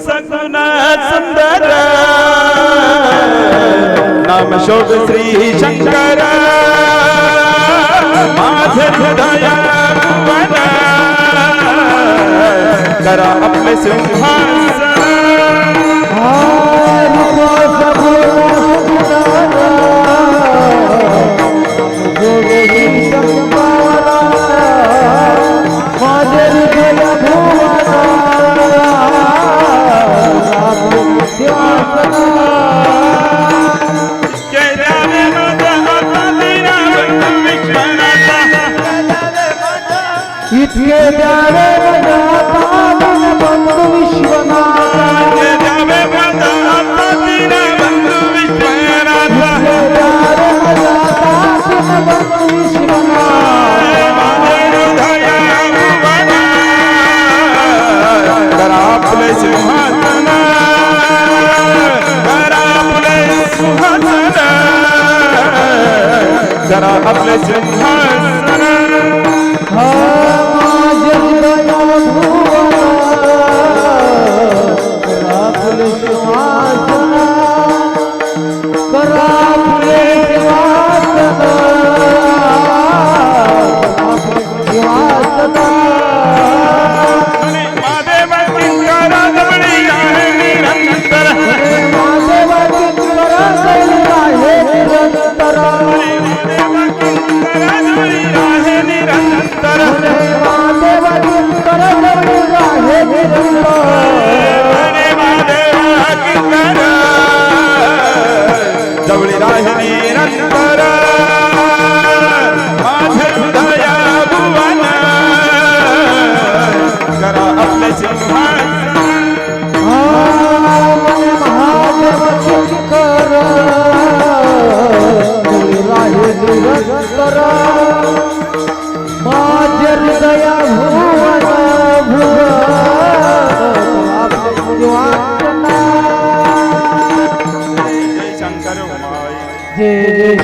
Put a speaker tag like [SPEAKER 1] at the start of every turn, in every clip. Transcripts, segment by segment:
[SPEAKER 1] सगुन सुंदर। नाम शोभ श्री शंकर। माधुर करा अपने सिंहासन।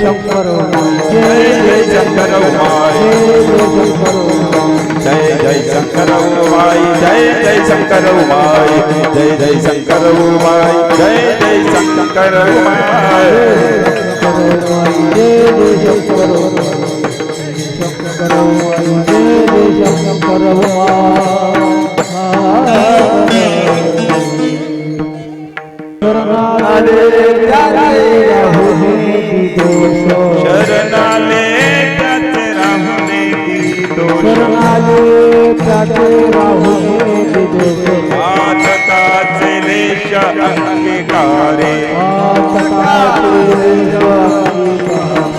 [SPEAKER 1] शंकर।
[SPEAKER 2] जय जय शंकर
[SPEAKER 1] जय जय शंकर
[SPEAKER 2] जय जय शंकर
[SPEAKER 1] जय जय शंकर जय जय शंकर Hare Hare अंगीकारे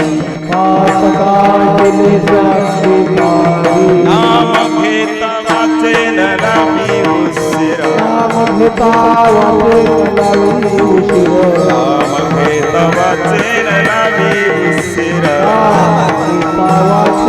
[SPEAKER 1] नाम घेतावाचे नलामी नाम घेतावाचे नलामी उशिर नाम घेतावाचे नलामी उशिर नाम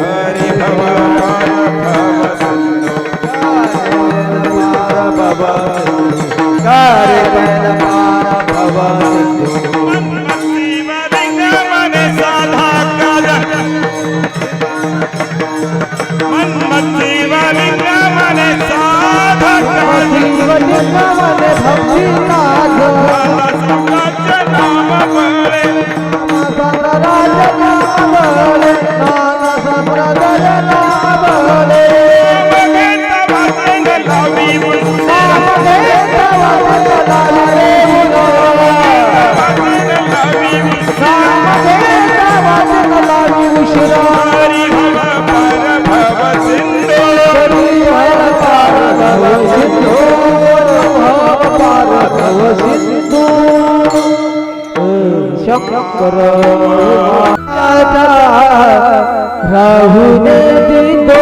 [SPEAKER 2] રહુને દીધો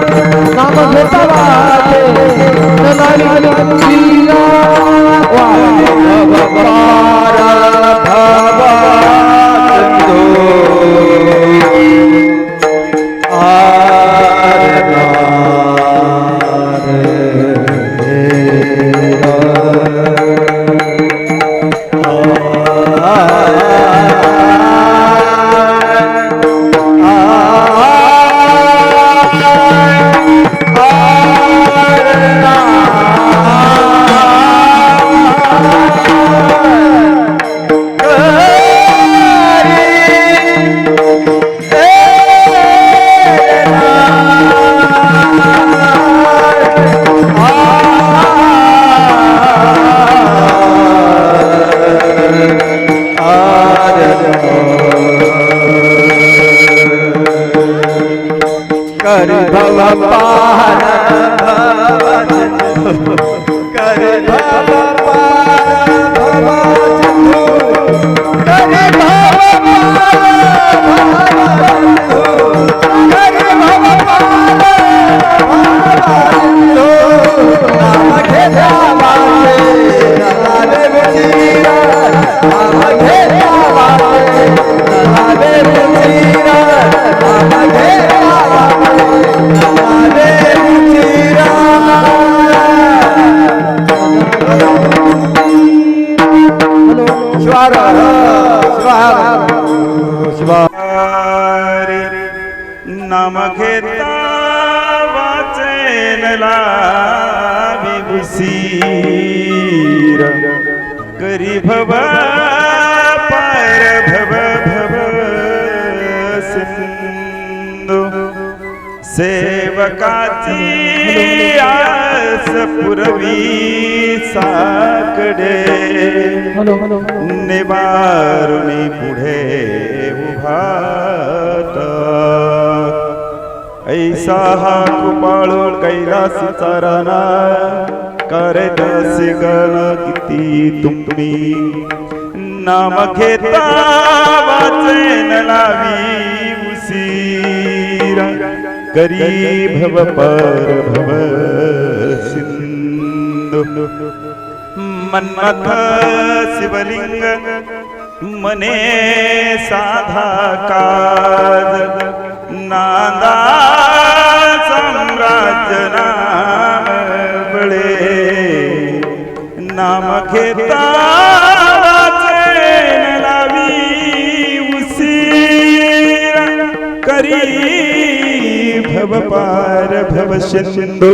[SPEAKER 2] Thank you. हरि भव
[SPEAKER 1] पार करी भव पार भव भव सिंधू सेवकाची आस पुरवी साकडे निवारुणी पुढे उभात ऐसा हा कृपाळू कैलासी चाराना करदसी गण किती तुम्ही नाम घेता वाचेन लावी उसीरा। करी भव पर भव सिंधू मन्मथ शिवलिंग, मने साधा काज। नांदा साम्राज्य नाम घेता वाचेन लावी उसीरा करी भव पार भव सिंधू।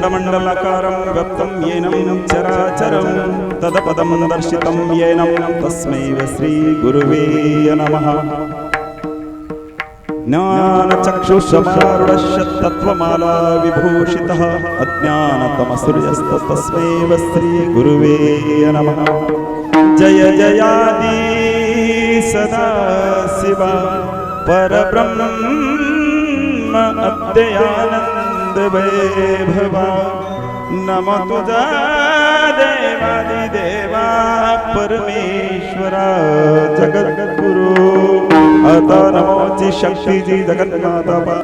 [SPEAKER 1] शुभ अखण्डमण्डलाकारं व्याप्तं येनं चराचरं तदपदं दर्शितं येनं तस्मै श्रीगुरुवे नमः ज्ञानचक्षुषमारुणश्य तत्त्वमाला विभूषितः अज्ञानतमसूर्यस्तस्मै श्रीगुरुवे नमः जय जयादि सदा शिवा परब्रह्म अद्ययानन्द वैभवा नम तुझा देवादिदेवा परमेश्वरा जगत गुरु नमोची शक्तीची जगन्माता पा।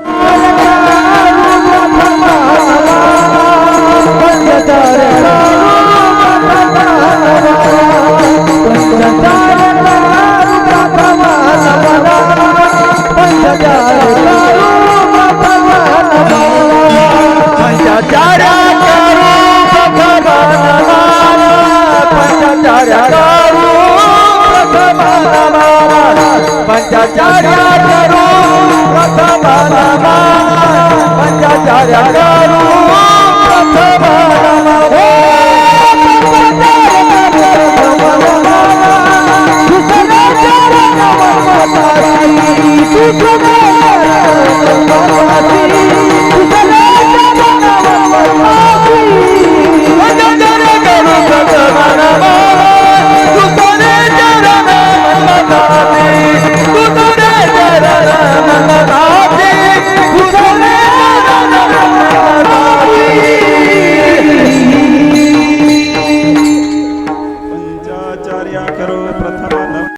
[SPEAKER 2] पंचचार्या करू पंचचार्या करू पंचचार्या करू
[SPEAKER 1] पंचचार्या करू